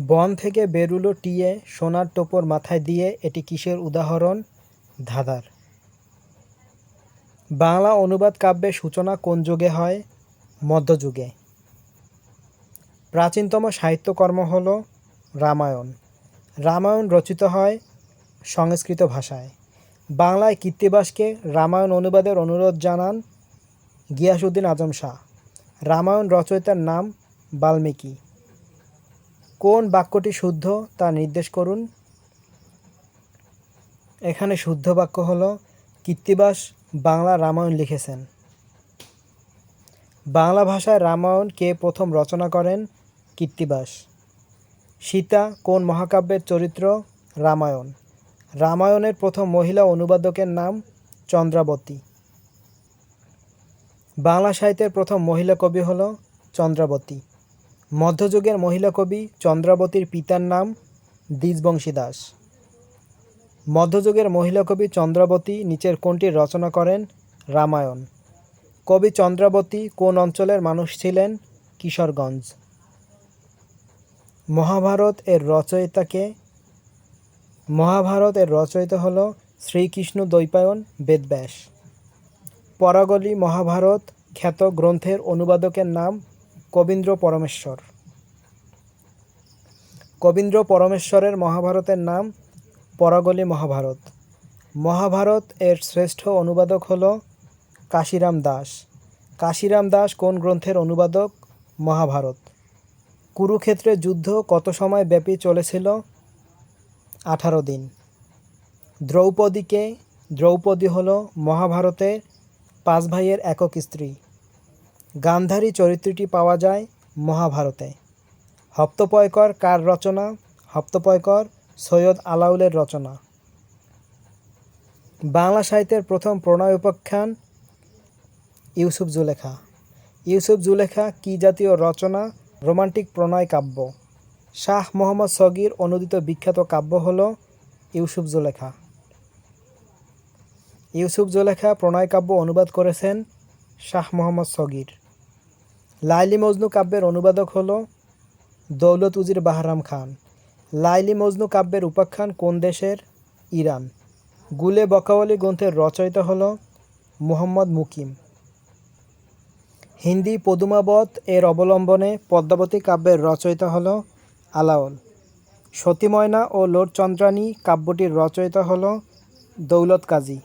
বন থেকে বেরুলো টিয়ে সোনার টোপর মাথায় দিয়ে এটি কিসের উদাহরণ? ধাঁধার। বাংলা অনুবাদ কাব্যের সূচনা কোন যুগে হয়? মধ্যযুগে। প্রাচীনতম সাহিত্যকর্ম হল রামায়ণ। রামায়ণ রচিত হয় সংস্কৃত ভাষায়। বাংলায় কীর্তিবাসকে রামায়ণ অনুবাদের অনুরোধ জানান গিয়াসুদ্দিন আজম শাহ। রামায়ণ রচয়িতার নাম বাল্মীকি। কোন বাক্যটি শুদ্ধ তা নির্দেশ করুন। এখানে শুদ্ধ বাক্য হল কীর্তিবাস বাংলা রামায়ণ লিখেছেন। বাংলা ভাষায় রামায়ণ কে প্রথম রচনা করেন? কীর্তিবাস। সীতা কোন মহাকাব্যের চরিত্র? রামায়ণ। রামায়ণের প্রথম মহিলা অনুবাদকের নাম চন্দ্রাবতী। বাংলা সাহিত্যের প্রথম মহিলা কবি হল চন্দ্রাবতী। মধ্যযুগের মহিলা কবি চন্দ্রাবতীর পিতার নাম দ্বিজবংশী দাস। মধ্যযুগের মহিলা কবি চন্দ্রাবতী নিচের কোনটি রচনা করেন রামায়ণ। কবি চন্দ্রাবতী কোন অঞ্চলের মানুষ ছিলেন? কিশোরগঞ্জ। মহাভারত এর রচয়িতাকে, মহাভারত এর রচয়িতা হল শ্রীকৃষ্ণ দ্বৈপায়ন বেদব্যাস। পরাগলি মহাভারত খ্যাত গ্রন্থের অনুবাদকের নাম কবীন্দ্র পরমেশ্বর। কবীন্দ্র পরমেশ্বরের মহাভারতের নাম পরাগলি মহাভারত। মহাভারত এর শ্রেষ্ঠ অনুবাদক হল কাশিরাম দাস। কাশিরাম দাস কোন গ্রন্থের অনুবাদক? মহাভারত। কুরুক্ষেত্রে যুদ্ধ কত সময় ব্যাপী চলেছিল? আঠারো দিন। দ্রৌপদীকে, দ্রৌপদী হল মহাভারতের পাঁচ ভাইয়ের একক স্ত্রী। গান্ধারী চরিত্রটি পাওয়া যায় মহাভারতে। হপ্তপয়কর কার রচনা? হপ্তপয়কর সৈয়দ আলাউলের রচনা। বাংলা সাহিত্যের প্রথম প্রণয় উপাখ্যান ইউসুফ জুলেখা। ইউসুফ জুলেখা কি জাতীয় রচনা? রোমান্টিক প্রণয় কাব্য। শাহ মোহাম্মদ সগির অনুদিত বিখ্যাত কাব্য হল ইউসুফ জুলেখা। ইউসুফ জুলেখা প্রণয় কাব্য অনুবাদ করেছেন শাহ মোহাম্মদ সগির। লাইলি মজনু কাব্যের অনুবাদক হল দৌলত উজির বাহারাম খান। লাইলি মজনু কাব্যের উপাখ্যান কোন দেশের? ইরান। গুলে বকাওয়ালি গ্রন্থের রচয়িতা হল মুহাম্মদ মুকিম। হিন্দি পদুমাবত এর অবলম্বনে পদ্মাবতী কাব্যের রচয়িতা হল আলাওল। সতীময়না ও লোটচন্দ্রানী কাব্যটির রচয়িতা হল দৌলত কাজী।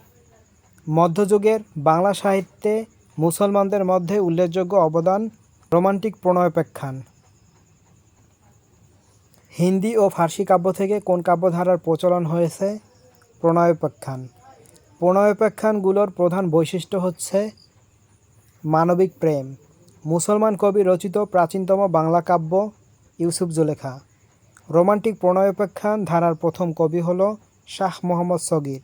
মধ্যযুগের বাংলা সাহিত্যে মুসলমানদের মধ্যে উল্লেখযোগ্য অবদান রোমান্টিক প্রণয়োপাখ্যান হিন্দি ও ফার্সি কাব্য থেকে কোন কাব্যধারার প্রচলন হয়েছে? প্রণয়োপাখ্যান প্রণয়োপাখ্যানগুলোর প্রধান বৈশিষ্ট্য হচ্ছে মানবিক প্রেম। মুসলমান কবি রচিত প্রাচীনতম বাংলা কাব্য ইউসুফ জুলেখা। রোমান্টিক প্রণয়োপাখ্যান ধারার প্রথম কবি হল শাহ মোহাম্মদ সগির।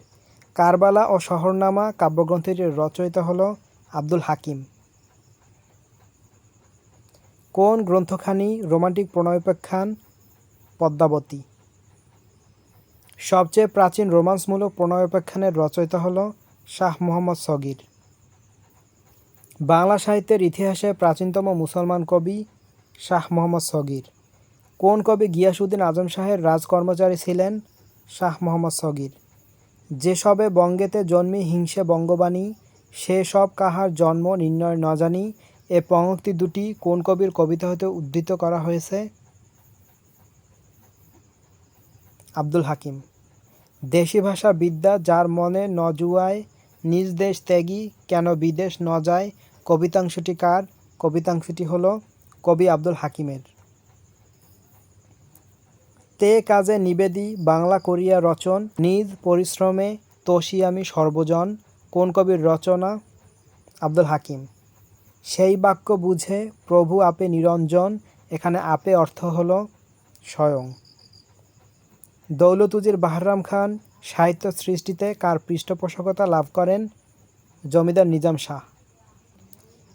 কারবালা ও শহরনামা কাব্যগ্রন্থটির রচয়িতা হল আব্দুল হাকিম। কোন গ্রন্থখানি রোমান্টিক প্রণয়োপাখ্যান পদ্মাবতী? সবচেয়ে প্রাচীন রোমান্সমূলক প্রণয়োপাখ্যানের রচয়িতা হল শাহ মোহাম্মদ সগির। বাংলা সাহিত্যের ইতিহাসে প্রাচীনতম মুসলমান কবি শাহ মোহাম্মদ সগির। কোন কবি গিয়াসুদ্দিন আজম শাহের রাজকর্মচারী ছিলেন শাহ মোহাম্মদ সগির? যেসবে বঙ্গেতে জন্মি হিংসে বঙ্গবাণী, সে সব কাহার জন্ম নির্ণয় ন জানি এ পঙ্ক্তি দুটি কোন কবির কবিতা হতে উদ্ধৃত করা হয়েছে? আব্দুল হাকিম। দেশি ভাষা বিদ্যা যার মনে ন জুয়ায়, নিজ দেশ ত্যাগী কেন বিদেশ ন যায়, কবিতাংশটি কার? কবিতাংশটি হল কবি আব্দুল হাকিমের। তে কাজে নিবেদি বাংলা করিয়া রচন, নিজ পরিশ্রমে তোষি আমি সর্বজন, কোন কবির রচনা? আব্দুল হাকিম। সেই বাক্য বুঝে প্রভু আপে নিরঞ্জন, এখানে আপে অর্থ হল স্বয়ং। দৌলতুজির বাহরাম খান সাহিত্য সৃষ্টিতে কার পৃষ্ঠপোষকতা লাভ করেন? জমিদার নিজাম শাহ।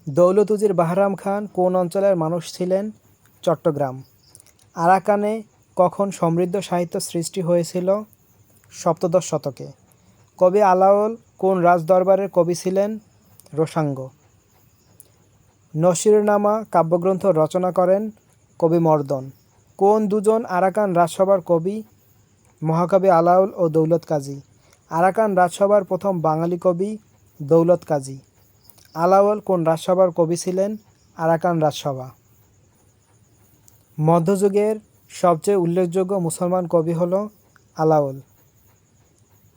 দৌলতুজির বাহরাম খান কোন অঞ্চলের মানুষ ছিলেন? চট্টগ্রাম। আরাকানে কখন সমৃদ্ধ সাহিত্য সৃষ্টি হয়েছিল? সপ্তদশ শতকে। কবি আলাওল কোন রাজদরবারের কবি ছিলেন? রোসাঙ্গ। নসিরনামা কাব্যগ্রন্থ রচনা করেন কবি মর্দন। কোন দুজন আরাকান রাজসভার কবি? মহাকবি আলাউল ও দৌলত কাজী। আরাকান রাজসভার প্রথম বাঙালি কবি দৌলত কাজী। আলাউল কোন রাজসভার কবি ছিলেন? আরাকান রাজসভা। মধ্যযুগের সবচেয়ে উল্লেখযোগ্য মুসলমান কবি হল আলাউল।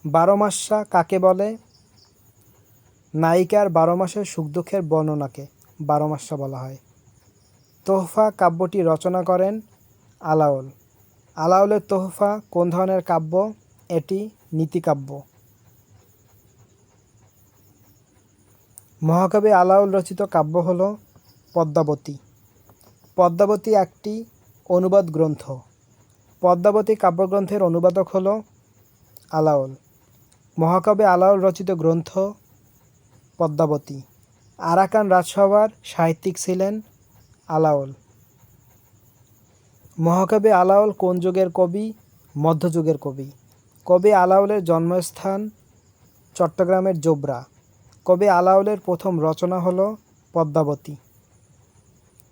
বারো মাসা কাকে বলে? নায়িকার বারো মাসের সুখ দুঃখের বর্ণনাকে। বারো মাসা বলা হয়। তোহফা কাব্যটি রচনা করেন আলাউল। আলাউলের তোহফা কোন ধরনের কাব্য? এটি নীতিকাব্য। মহাকবি আলাউল রচিত কাব্য হল পদ্মাবতী। পদ্মাবতী একটি অনুবাদ গ্রন্থ। পদ্মাবতী কাব্যগ্রন্থের অনুবাদক হল আলাউল। মহাকবি আলাউল রচিত গ্রন্থ পদ্মাবতী। আরাকান রাজসভার সাহিত্যিক ছিলেন আলাউল মহাকবি আলাউল কোন যুগের কবি? মধ্যযুগের কবি। কবি আলাউলের জন্মস্থান চট্টগ্রামের জোবরা। কবি আলাউলের প্রথম রচনা হল পদ্মাবতী।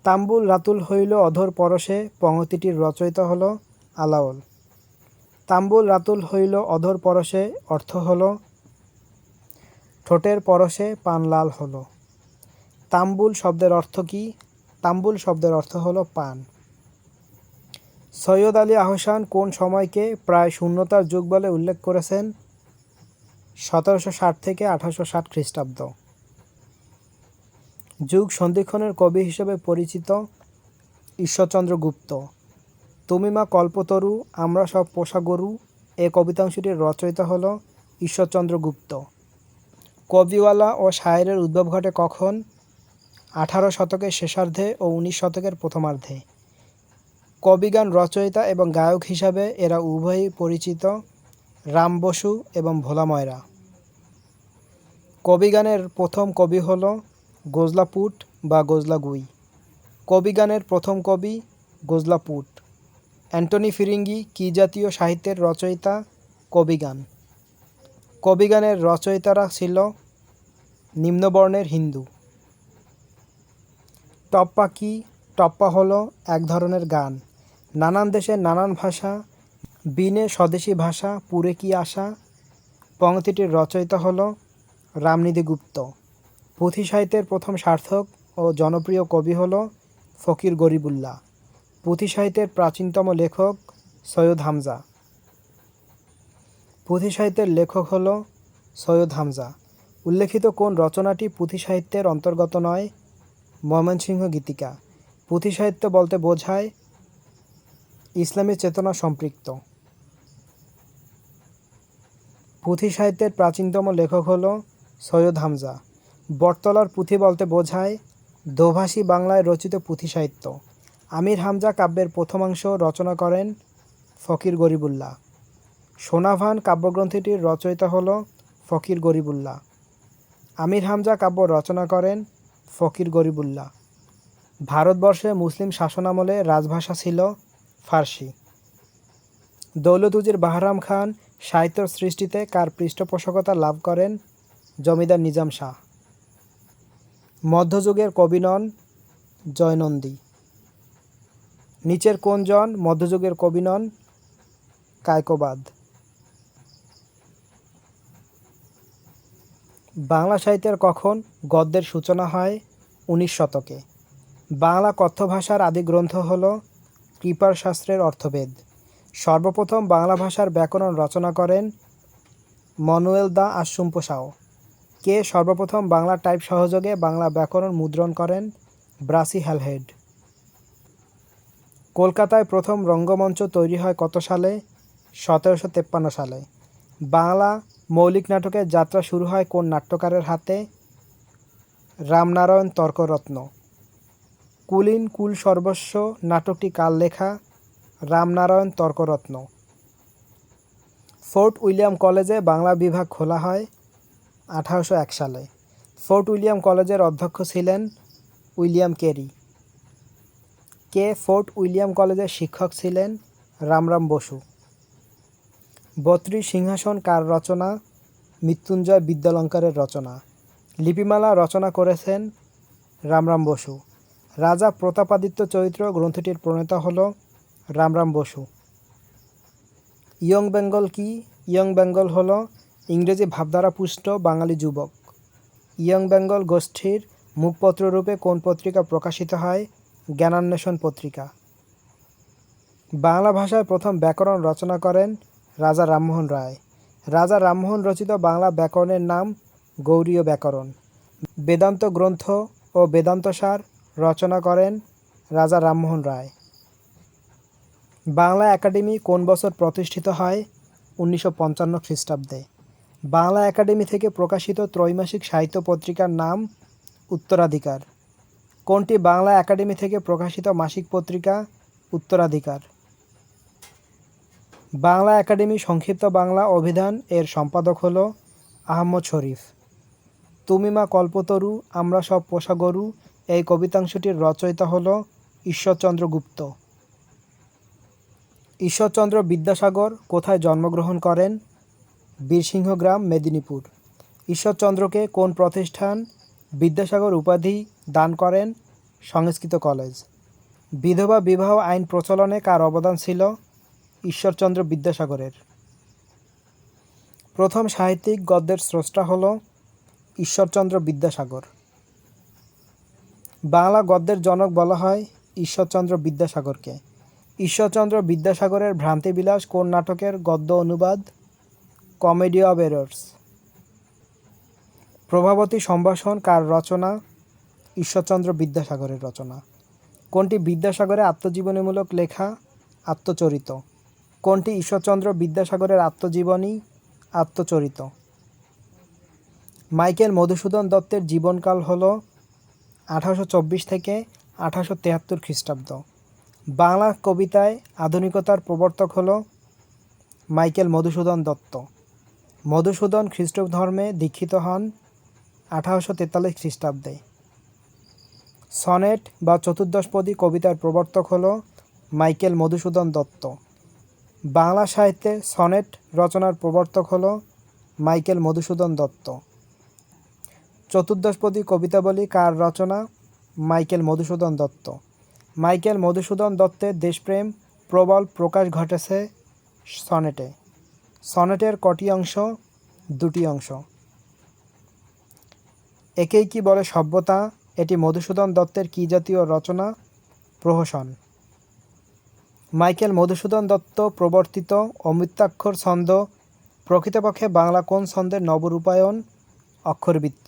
তাম্বুল রাতুল হইল অধর পরশে পংক্তিটির রচয়িতা হল আলাউল তাম্বুল রাতুল হইল অধর পরশে, অর্থ হল ঠোঁটের পরশে পান লাল হলো। তাম্বুল শব্দের অর্থ কি? তাম্বুল শব্দের অর্থ হলো পান। সৈয়দ আলী আহসান কোন সময়কে প্রায় শূন্যতার যুগ বলে উল্লেখ করেছেন? সতেরোশো ষাট থেকে আঠারোশো ষাট খ্রিস্টাব্দ। যুগ সন্ধিক্ষণের কবি হিসেবে পরিচিত ঈশ্বরচন্দ্র গুপ্ত। তুমি মা কল্পতরু, আমরা সব পোষা গরু। এ কবিতাংশটির রচয়িতা হল ঈশ্বরচন্দ্র গুপ্ত। কবিওয়ালা ও শায়েরের উদ্ভব ঘটে কখন? আঠারো শতকের শেষার্ধে ও উনিশ শতকের প্রথমার্ধে। কবিগান রচয়িতা এবং গায়ক হিসাবে এরা উভয়ই পরিচিত রাম বসু এবং ভোলা ময়রা। কবিগানের প্রথম কবি হল গোজলাপুট বা গোজলাগুই কবিগানের প্রথম কবি গোজলাপুট অ্যান্টনি ফিরিঙ্গি কী জাতীয় সাহিত্যের রচয়িতা? কবিগান। কবিগানের রচয়িতারা ছিল নিম্নবর্ণের হিন্দু। টপ্পা কি? টপ্পা হলো এক ধরনের গান। নানান দেশের নানান ভাষা, বিনে স্বদেশী ভাষা, পুরে কি আশা? পংক্তিটির রচয়িতা হল রামনিধি গুপ্ত। পুঁথি সাহিত্যের প্রথম সার্থক ও জনপ্রিয় কবি হল ফকির গরিবুল্লাহ। পুঁথি সাহিত্যের প্রাচীনতম লেখক সৈয়দ হামজা। পুঁথি সাহিত্যের লেখক হল সৈয়দ হামজা। উল্লেখিত কোন রচনাটি পুঁথি সাহিত্যের অন্তর্গত নয় ময়মনসিংহ গীতিকা। পুঁথি সাহিত্য বলতে বোঝায় ইসলামী চেতনা সম্পৃক্ত। পুঁথি সাহিত্যের প্রাচীনতম লেখক হল সৈয়দ হামজা। বটতলার পুঁথি বলতে বোঝায় দোভাষী বাংলায় রচিত পুঁথি সাহিত্য। আমির হামজা কাব্যের প্রথমাংশ রচনা করেন ফকির গরিবুল্লাহ। সোনাভান কাব্যগ্রন্থটির রচয়িতা হল ফকির গরিবুল্লাহ। আমির হামজা কাব্য রচনা করেন ফকির গরিবুল্লাহ। ভারতবর্ষে মুসলিম শাসনামলে রাজভাষা ছিল ফার্সি। দৌলতুজির বাহরাম খান সাহিত্য সৃষ্টিতে কার পৃষ্ঠপোষকতা লাভ করেন জমিদার নিজাম শাহ। মধ্যযুগের কবি নন জয়নন্দী। নিচের কোন জন মধ্যযুগের কবি নন কায়কোবাদ। বাংলা সাহিত্যের কখন গদ্যের সূচনা হয়? উনিশ শতকে। বাংলা কথ্য ভাষার আদি গ্রন্থ হল কৃপার শাস্ত্রের অর্থভেদ সর্বপ্রথম বাংলা ভাষার ব্যাকরণ রচনা করেন মনুয়েল দা আশুম্প সাও কে সর্বপ্রথম বাংলা টাইপ সহযোগে বাংলা ব্যাকরণ মুদ্রণ করেন? Brassey Halhed. কলকাতায় প্রথম রঙ্গমঞ্চ তৈরি হয় কত সালে? সতেরোশো তেপ্পান্ন সালে। বাংলা মৌলিক নাটকের যাত্রা শুরু হয় কোন নাট্যকারের হাতে? রামনারায়ণ তর্করত্ন। কুলীন কুল সর্বস্ব নাটকটি কাল লেখা? রামনারায়ণ তর্করত্ন। ফোর্ট উইলিয়াম কলেজে বাংলা বিভাগ খোলা হয় আঠারোশো এক সালে। ফোর্ট উইলিয়াম কলেজের অধ্যক্ষ ছিলেন উইলিয়াম কেরি। কে ফোর্ট উইলিয়াম কলেজের শিক্ষক ছিলেন রামরাম বসু। বত্রিশ সিংহাসন কার রচনা? মৃত্যুঞ্জয় বিদ্যালঙ্কারের রচনা। লিপিমালা রচনা করেছেন রামরাম বসু। রাজা প্রতাপাদিত্য চরিত্র গ্রন্থটির প্রণেতা হল রামরাম বসু। ইয়ং বেঙ্গল কি? ইয়ং বেঙ্গল হল ইংরেজি ভাবধারা পুষ্ট বাঙালি যুবক। ইয়ং বেঙ্গল গোষ্ঠীর মুখপত্ররূপে কোন পত্রিকা প্রকাশিত হয়? জ্ঞানান্বেষণ পত্রিকা। বাংলা ভাষায় প্রথম ব্যাকরণ রচনা করেন রাজা রামমোহন রায়। রাজা রামমোহন রচিত বাংলা ব্যাকরণের নাম গৌরীয় ব্যাকরণ। বেদান্ত গ্রন্থ ও বেদান্তসার রচনা করেন রাজা রামমোহন রায়। বাংলা একাডেমি কোন বছর প্রতিষ্ঠিত হয়? উনিশশো পঞ্চান্ন খ্রিস্টাব্দে। বাংলা একাডেমি থেকে প্রকাশিত ত্রৈমাসিক সাহিত্য পত্রিকার নাম উত্তরাধিকার। কোনটি বাংলা একাডেমি থেকে প্রকাশিত মাসিক পত্রিকা উত্তরাধিকার? বাংলা একাডেমি সংক্ষিপ্ত বাংলা অভিধান এর সম্পাদক হল আহমদ শরীফ। তুমি মা কল্পতরু, আমরা সব পোষা গরু এই কবিতাংশটির রচয়িতা হল ঈশ্বরচন্দ্র গুপ্ত। ঈশ্বরচন্দ্র বিদ্যাসাগর কোথায় জন্মগ্রহণ করেন? বীরসিংহ গ্রাম মেদিনীপুর। ঈশ্বরচন্দ্রকে কোন প্রতিষ্ঠান? বিদ্যাসাগর উপাধি দান করেন সংস্কৃত কলেজ। বিধবা বিবাহ আইন প্রচলনে কার অবদান ছিল? ঈশ্বরচন্দ্র বিদ্যাসাগরের। প্রথম সাহিত্যিক গদ্যের স্রষ্টা হল ঈশ্বরচন্দ্র বিদ্যাসাগর। বাংলা গদ্যের জনক বলা হয় ঈশ্বরচন্দ্র বিদ্যাসাগরকে। ঈশ্বরচন্দ্র বিদ্যাসাগরের ভ্রান্তিবিলাস কোন নাটকের গদ্য অনুবাদ? Comedy of errors. প্রভাবতী সম্ভাষণ কার রচনা? ঈশ্বরচন্দ্র বিদ্যাসাগরের রচনা। কোনটি বিদ্যাসাগরে আত্মজীবনীমূলক লেখা? আত্মচরিত। কোনটি ঈশ্বরচন্দ্র বিদ্যাসাগরের আত্মজীবনী, আত্মচরিত? মাইকেল মধুসূদন দত্তের জীবনকাল হল আঠারোশো চব্বিশ থেকে আঠারোশো তেহাত্তর খ্রিস্টাব্দ। বাংলা কবিতায় আধুনিকতার প্রবর্তক হল মাইকেল মধুসূদন দত্ত। মধুসূদন খ্রিস্ট ধর্মে দীক্ষিত হন আঠারোশো তেতাল্লিশ খ্রিস্টাব্দে। সনেট বা চতুর্দশপদী কবিতার প্রবর্তক হল মাইকেল মধুসূদন দত্ত। বাংলা সাহিত্যে সনেট রচনার প্রবর্তক হল মাইকেল মধুসূদন দত্ত। চতুর্দশপদী কবিতাবলী কার রচনা? মাইকেল মধুসূদন দত্ত। মাইকেল মধুসূদন দত্তের দেশপ্রেম প্রবল প্রকাশ ঘটেছে সনেটে। সনেটের কটি অংশ, দুটি অংশ। একেই কি বলে সভ্যতা? এটি মধুসূদন দত্তের কি জাতীয় রচনা? প্রহসন। মাইকেল মধুসূদন দত্ত, প্রবর্তিত অমৃতাক্ষর ছন্দ, প্রকৃতপক্ষে বাংলা কোন ছন্দের নবরূপায়ণ? অক্ষরবৃত্ত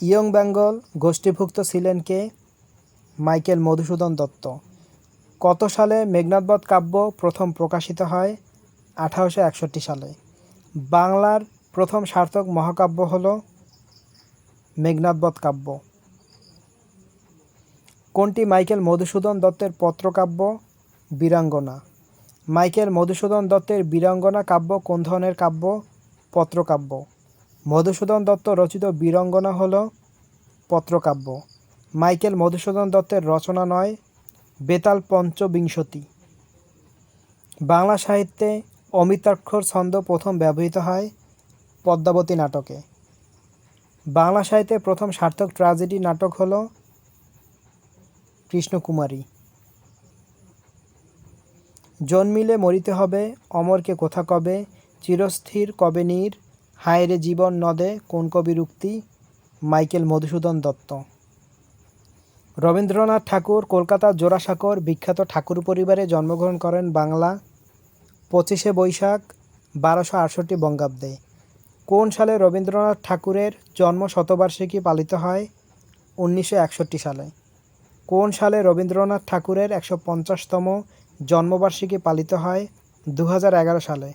ইয়ং বেঙ্গল গোষ্ঠীভুক্ত ছিলেন কে? মাইকেল মধুসূদন দত্ত। কত সালে মেঘনাদবধ কাব্য প্রথম প্রকাশিত হয়? আঠারোশো একষট্টি সালে। বাংলার প্রথম সার্থক মহাকাব্য হল মেঘনাদবধ কাব্য। কোনটি মাইকেল মধুসূদন দত্তের পত্রকাব্য বীরাঙ্গনা? মাইকেল মধুসূদন দত্তের বীরাঙ্গনা কাব্য কোন ধরনের কাব্য? পত্রকাব্য। মধুসূদন দত্ত রচিত বীরাঙ্গনা হল পত্রকাব্য। মাইকেল মধুসূদন দত্তের রচনা নয়, বেতাল পঞ্চবিংশতি। বাংলা সাহিত্যে অমিতাক্ষর ছন্দ প্রথম ব্যবহৃত হয় পদ্মাবতী নাটকে। বাংলা সাহিত্যে প্রথম সার্থক ট্র্যাজেডি নাটক হল কৃষ্ণকুমারী। জন্মিলে মরিতে হবে, অমরকে কোথা কবে, চিরস্থির কবে নীর, হায়রে জীবন নদে কোন কবির উক্তি মাইকেল মধুসূদন দত্ত। রবীন্দ্রনাথ ঠাকুর কলকাতার জোড়াসাঁকোর বিখ্যাত ঠাকুর পরিবারে জন্মগ্রহণ করেন বাংলা, পঁচিশে বৈশাখ, বারোশো আটষট্টি বঙ্গাব্দে। কোন সালে রবীন্দ্রনাথ ঠাকুরের জন্ম শতবার্ষিকী পালিত হয়? উনিশশো একষট্টি সালে। কোন সালে রবীন্দ্রনাথ ঠাকুরের একশো পঞ্চাশতম জন্মবার্ষিকী পালিত হয়? দু সালে।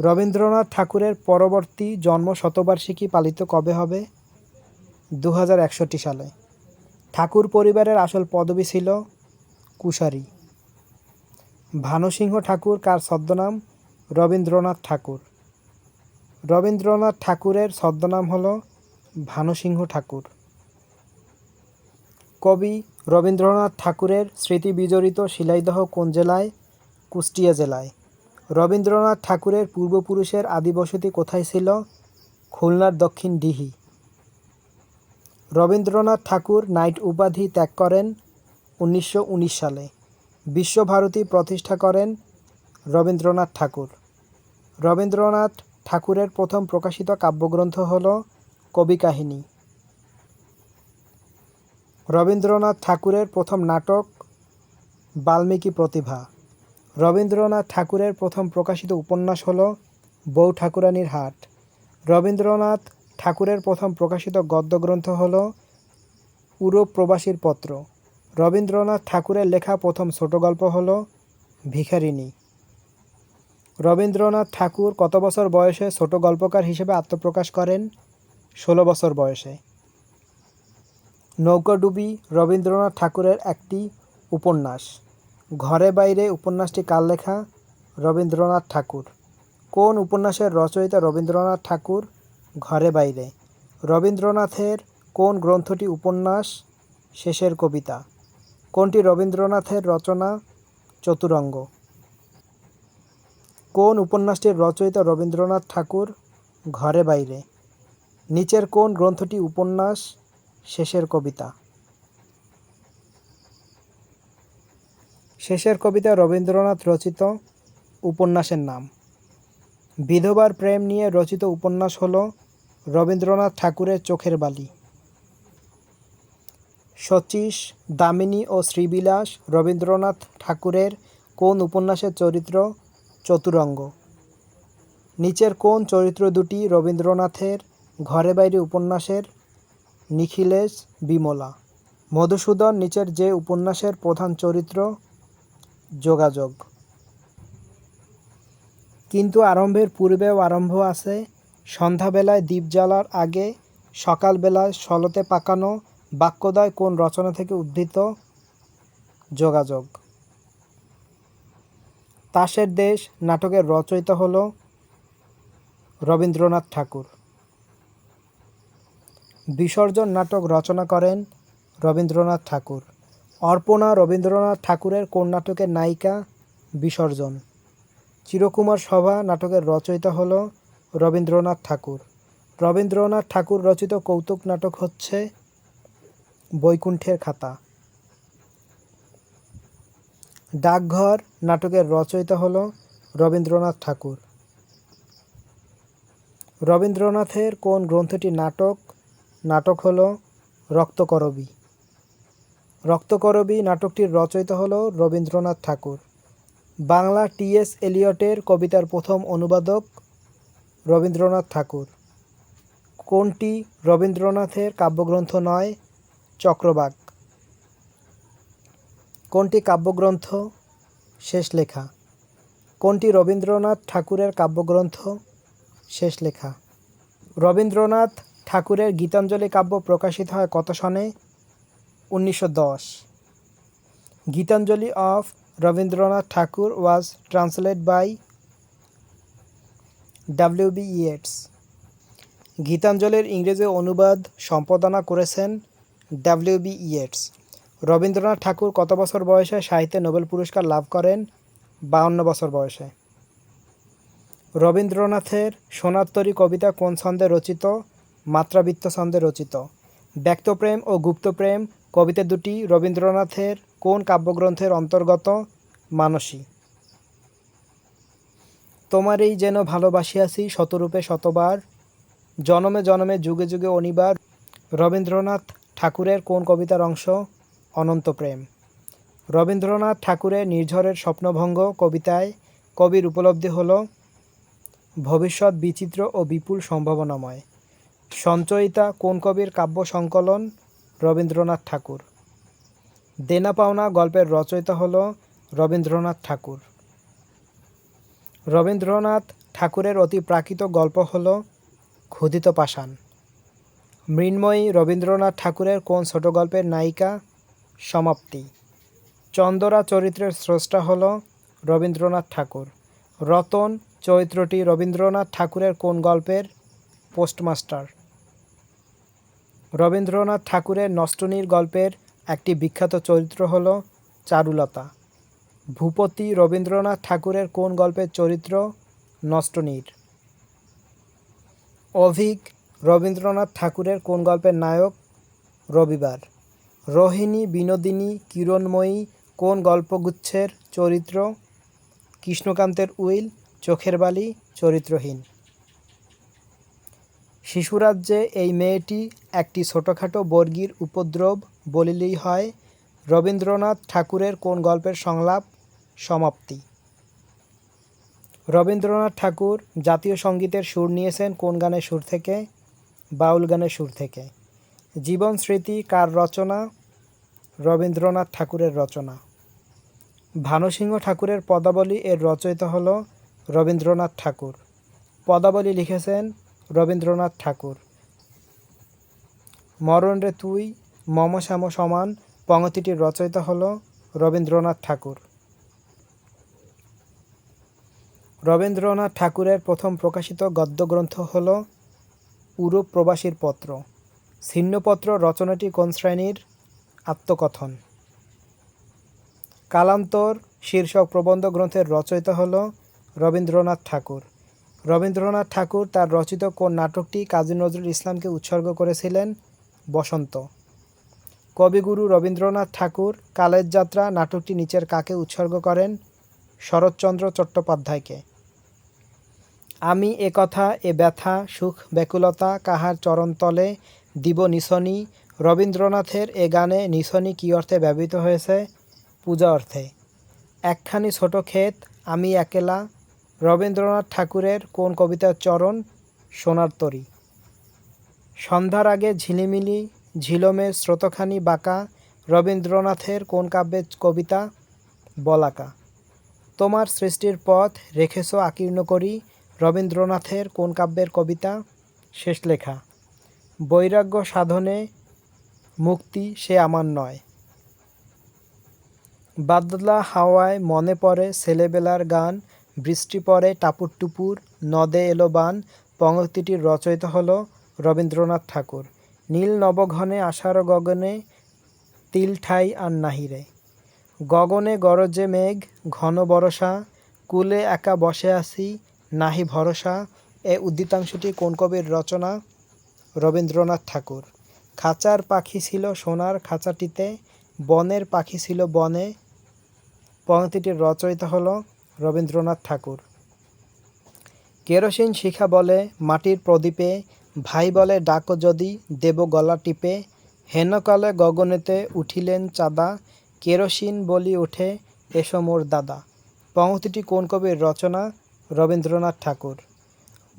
রবীন্দ্রনাথ ঠাকুরের পরবর্তী জন্ম শতবার্ষিকী পালিত কবে হবে? দু সালে। ঠাকুর পরিবারের আসল পদবি ছিল কুশারী। ভানুসিংহ ঠাকুর কার ছদ্মনাম? রবীন্দ্রনাথ ঠাকুর। রবীন্দ্রনাথ ঠাকুরের ছদ্মনাম হল ভানুসিংহ ঠাকুর। কবি রবীন্দ্রনাথ ঠাকুরের স্মৃতি বিজড়িত শিলাইদহ কোন জেলায়? কুষ্টিয়া জেলায়। রবীন্দ্রনাথ ঠাকুরের পূর্বপুরুষের আদিবসতি কোথায় ছিল? খুলনার দক্ষিণ ডিহি রবীন্দ্রনাথ ঠাকুর নাইট উপাধি ত্যাগ করেন উনিশশো উনিশ সালে। বিশ্বভারতী প্রতিষ্ঠা করেন রবীন্দ্রনাথ ঠাকুর। রবীন্দ্রনাথ ঠাকুরের প্রথম প্রকাশিত কাব্যগ্রন্থ হল কবি কাহিনী। রবীন্দ্রনাথ ঠাকুরের প্রথম নাটক বাল্মীকি প্রতিভা। রবীন্দ্রনাথ ঠাকুরের প্রথম প্রকাশিত উপন্যাস হল বউ ঠাকুরানীর হাট। রবীন্দ্রনাথ ঠাকুরের প্রথম প্রকাশিত গদ্যগ্রন্থ হল উরো প্রবাসীর পত্র। রবীন্দ্রনাথ ঠাকুরের লেখা প্রথম ছোট গল্প হল ভিখারিণী। রবীন্দ্রনাথ ঠাকুর কত বছর বয়সে ছোট গল্পকার হিসেবে আত্মপ্রকাশ করেন? ষোলো বছর বয়সে। নৌকাডুবি রবীন্দ্রনাথ ঠাকুরের একটি উপন্যাস। ঘরে বাইরে উপন্যাসটি কার লেখা? রবীন্দ্রনাথ ঠাকুর। কোন উপন্যাসের রচয়িতা রবীন্দ্রনাথ ঠাকুর? ঘরে বাইরে। রবীন্দ্রনাথের কোন গ্রন্থটি উপন্যাস? শেষের কবিতা। কোনটি রবীন্দ্রনাথের রচনা? চতুরঙ্গ। কোন উপন্যাসটির রচয়িতা রবীন্দ্রনাথ ঠাকুর? ঘরে বাইরে। নিচের কোন গ্রন্থটি উপন্যাস? শেষের কবিতা। শেষের কবিতা রবীন্দ্রনাথ রচিত উপন্যাসের নাম। বিধবার প্রেম নিয়ে রচিত উপন্যাস হল রবীন্দ্রনাথ ঠাকুরের চোখের বালি। শচীশ, দামিনী ও শ্রীবিলাস রবীন্দ্রনাথ ঠাকুরের কোন উপন্যাসের চরিত্র চতুরঙ্গ? নিচের কোন চরিত্র দুটি রবীন্দ্রনাথের ঘরে বাইরে উপন্যাসের নিখিলেশ বিমলা। মধুসূদন নিচের যে উপন্যাসের প্রধান চরিত্র, যোগাযোগ। কিন্তু আরম্ভের পূর্বেও আরম্ভ আছে। সন্ধ্যাবেলায় দ্বীপ জ্বালার আগে, সকালবেলায় সলতে পাকানো বাক্যদয় কোন রচনা থেকে উদ্ধৃত? যোগাযোগ। তাসের দেশ নাটকের রচয়িতা হল রবীন্দ্রনাথ ঠাকুর। বিসর্জন নাটক রচনা করেন রবীন্দ্রনাথ ঠাকুর। অর্পণা রবীন্দ্রনাথ ঠাকুরের কোন নাটকের নায়িকা? বিসর্জন। চিরকুমার সভা নাটকের রচয়িতা হল রবীন্দ্রনাথ ঠাকুর। রবীন্দ্রনাথ ঠাকুর রচিত কৌতুক নাটক হচ্ছে বৈকুণ্ঠের খাতা। ডাকঘর নাটকের রচয়িতা হল রবীন্দ্রনাথ ঠাকুর। রবীন্দ্রনাথের কোন গ্রন্থটি নাটক নাটক হল রক্তকরবী। রক্তকরবী নাটকটির রচয়িতা হল রবীন্দ্রনাথ ঠাকুর। বাংলা টিএস এলিয়টের কবিতার প্রথম অনুবাদক রবীন্দ্রনাথ ঠাকুর। কোনটি রবীন্দ্রনাথের কাব্যগ্রন্থ নয়? চক্রবাক। কোনটি কাব্যগ্রন্থ? শেষ লেখা। কোনটি রবীন্দ্রনাথ ঠাকুরের কাব্যগ্রন্থ? শেষ লেখা। রবীন্দ্রনাথ ঠাকুরের গীতাঞ্জলি কাব্য প্রকাশিত হয় কত সনে? উনিশশো দশ। Gitanjali of Rabindranath Thakur was translate by W B Yeats. গীতাঞ্জলির ইংরেজি অনুবাদ সম্পাদনা করেছেন W B Yeats. Rabindranath Thakur কত বছর বয়সে সাহিত্যে নোবেল পুরস্কার লাভ করেন? বাউন্ন বছর বয়সে। রবীন্দ্রনাথের সোনাত্তরী কবিতা কোন ছন্দে রচিত? মাত্রাবৃত্ত ছন্দে রচিত। ব্যক্তপ্রেম ও গুপ্তপ্রেম কবিতা দুটি রবীন্দ্রনাথের কোন কাব্যগ্রন্থের অন্তর্গত? মানসী। তোমারই যেন ভালোবাসিয়াছি শতরূপে শতবার, জনমে জনমে যুগে যুগে অনিবার, রবীন্দ্রনাথ ঠাকুরের কোন কবিতার অংশ? অনন্ত প্রেম। রবীন্দ্রনাথ ঠাকুরের নির্ঝরের স্বপ্নভঙ্গ কবিতায় কবির উপলব্ধি হল, ভবিষ্যৎ বিচিত্র ও বিপুল সম্ভাবনাময়। সঞ্চয়িতা কোন কবির কাব্য সংকলন? রবীন্দ্রনাথ ঠাকুর। দেনা পাওনা গল্পের রচয়িতা হল রবীন্দ্রনাথ ঠাকুর। রবীন্দ্রনাথ ঠাকুরের অতি প্রাকৃত গল্প হল ক্ষুধিত পাষাণ। মৃন্ময়ী রবীন্দ্রনাথ ঠাকুরের কোন ছোট গল্পের নায়িকা? সমাপ্তি। চন্দরা চরিত্রের স্রষ্টা হল রবীন্দ্রনাথ ঠাকুর। রতন চরিত্রটি রবীন্দ্রনাথ ঠাকুরের কোন গল্পের? পোস্টমাস্টার। রবীন্দ্রনাথ ঠাকুরের নষ্টনীর গল্পের একটি বিখ্যাত চরিত্র হল চারুলতা। ভূপতি রবীন্দ্রনাথ ঠাকুরের কোন গল্পের চরিত্র নষ্টনীর? অভিক রবীন্দ্রনাথ ঠাকুরের কোন গল্পের নায়ক রবিবার? রোহিণী বিনোদিনী কিরণময়ী কোন গল্পগুচ্ছের চরিত্র? কৃষ্ণকান্তের উইল চোখের বালি চরিত্রহীন। শিশুরাজ্যে এই মেয়েটি একটি ছোটোখাটো বর্গীর উপদ্রব বলিলেই হয়। রবীন্দ্রনাথ ঠাকুরের কোন গল্পের সংলাপ? সমাপ্তি। রবীন্দ্রনাথ ঠাকুর জাতীয় সঙ্গীতের সুর নিয়েছেন কোন গানের সুর থেকে? বাউল গানের সুর থেকে। জীবন স্মৃতি কার রচনা? রবীন্দ্রনাথ ঠাকুরের রচনা। ভানুসিংহ ঠাকুরের পদাবলী এর রচয়িতা হল রবীন্দ্রনাথ ঠাকুর। পদাবলী লিখেছেন রবীন্দ্রনাথ ঠাকুর। মরণ রে তুই মম শ্যাম সমান পংক্তিটির রচয়িতা হল রবীন্দ্রনাথ ঠাকুর। রবীন্দ্রনাথ ঠাকুরের প্রথম প্রকাশিত গদ্যগ্রন্থ হল পুরো প্রবাসীর পত্র। ছিন্নপত্র রচনাটি কোন শ্রেণির? আত্মকথন। কালান্তর শীর্ষক প্রবন্ধ গ্রন্থের রচয়িতা হল রবীন্দ্রনাথ ঠাকুর। রবীন্দ্রনাথ ঠাকুর তার রচিত কোন নাটকটি কাজী নজরুল ইসলামকে উৎসর্গ করেছিলেন? বসন্ত। কবিগুরু রবীন্দ্রনাথ ঠাকুর কালের যাত্রা নাটকটি নিচের কাকে উৎসর্গ করেন? শরৎচন্দ্র চট্টোপাধ্যায়কে। আমি এ কথা, এ ব্যথা, সুখ, ব্যাকুলতা কাহার চরণতলে দিব নিশনি? রবীন্দ্রনাথের এ গানে নিশনি কী অর্থে ব্যবহৃত হয়েছে? পূজা অর্থে। একখানি ছোট ক্ষেত, আমি একেলা রবীন্দ্রনাথ ঠাকুরের কোন কবিতার চরণ সোনার তরী? সন্ধ্যার আগে ঝিলিমিলি ঝিলমের স্রোতখানি বাঁকা, রবীন্দ্রনাথের কোন কাব্যের কবিতা বলাকা? তোমার সৃষ্টির পথ রেখেছ আকীর্ণ করি, রবীন্দ্রনাথের কোন কাব্যের কবিতা শেষ লেখা? বৈরাগ্য সাধনে মুক্তি সে আমার নয়। বাদলা হাওয়ায় মনে পড়ে ছেলেবেলার গান বৃষ্টি পড়ে টাপুর টুপুর নদে এলো বান পঙ্ক্তিটির রচয়িতা হল রবীন্দ্রনাথ ঠাকুর। নীল নবঘনে আষাঢ় গগনে তিল ঠাই আর নাহিরে। গগনে গরজে মেঘ, ঘন বরষা, কুলে একা বসে আছি, নাহি ভরসা, এ উদ্দিতাংশটি কোন কবির রচনা? রবীন্দ্রনাথ ঠাকুর। খাঁচার পাখি ছিল সোনার খাঁচাটিতে, বনের পাখি ছিল বনে। পংক্তিটির রচয়িতা হল রবীন্দ্রনাথ ঠাকুর। কেরোসিন শিখা বলে, মাটির প্রদীপে, ভাই বলে, ডাকো যদি, দেব গলা টিপে। হেনকালে গগনেতে উঠিলেন চাঁদা, কেরোসিন বলি ওঠে, এসো মোর দাদা। পংক্তিটি কোন কবির রচনা? রবীন্দ্রনাথ ঠাকুর।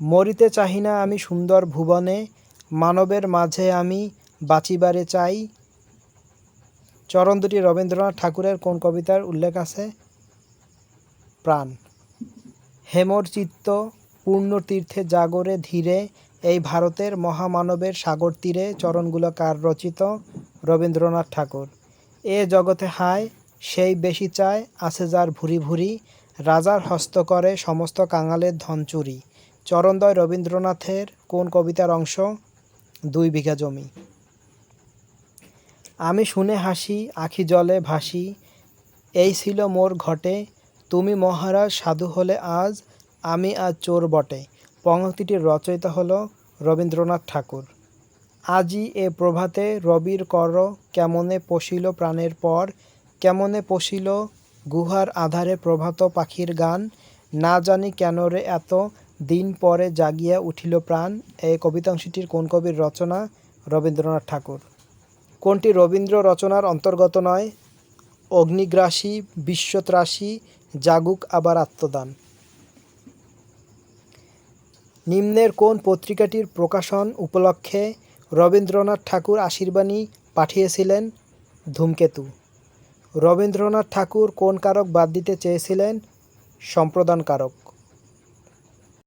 মরিতে চাহি না আমি সুন্দর ভুবনে, মানবের মাঝে আমি বাঁচিবারে চাই। চরণ দুটি রবীন্দ্রনাথ ঠাকুরের কোন কবিতার উল্লেখ আছে? প্রাণ। হেমর চিত্ত পূর্ণ তীর্থে জাগরে ধীরে এই ভারতের মহামানবের সাগর তীরে চরণগুলো কার রচিত? রবীন্দ্রনাথ ঠাকুর। এ জগতে হায়, সেই বেশি চায়, আছে যার ভুরি ভুরি। রাজার হস্ত করে সমস্ত কাঙালের ধন চুরি। চরণদয় রবীন্দ্রনাথের কোন কবিতার অংশ? দুই বিঘা জমি। আমি শুনে হাসি, আখি জলে ভাসি। এই ছিল মোর ঘটে তুমি মহারাজ সাধু হলে আজ, আমি আজ চোর বটে। পংক্তিটির রচয়িতা হল রবীন্দ্রনাথ ঠাকুর। আজি এ প্রভাতে রবির কর কেমনে পশিল প্রাণের পর, কেমনে পশিল গুহার আধারে প্রভাত পাখির গান। না জানি কেন রে এত দিন পরে জাগিয়া উঠিল প্রাণ। এই কবিতাংশটির কোন কবির রচনা? রবীন্দ্রনাথ ঠাকুর। কোনটি রবীন্দ্র রচনার অন্তর্গত নয়? অগ্নিগ্রাসী, বিশ্বত্রাসী জাগুক আবার আত্মদান। নিম্নের কোন পত্রিকাটির প্রকাশন উপলক্ষে রবীন্দ্রনাথ ঠাকুর আশীর্বাণী পাঠিয়েছিলেন? ধূমকেতু। রবীন্দ্রনাথ ঠাকুর কোন কারক বাদ দিতে চেয়েছিলেন? সম্প্রদান কারক